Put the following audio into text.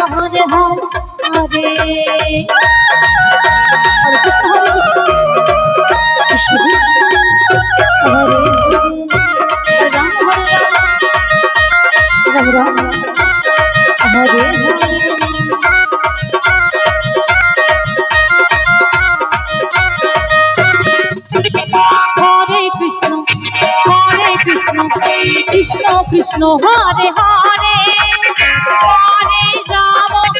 Ram Hare Krishna Hare Ram Krishna Hare Hare. Hare Ram.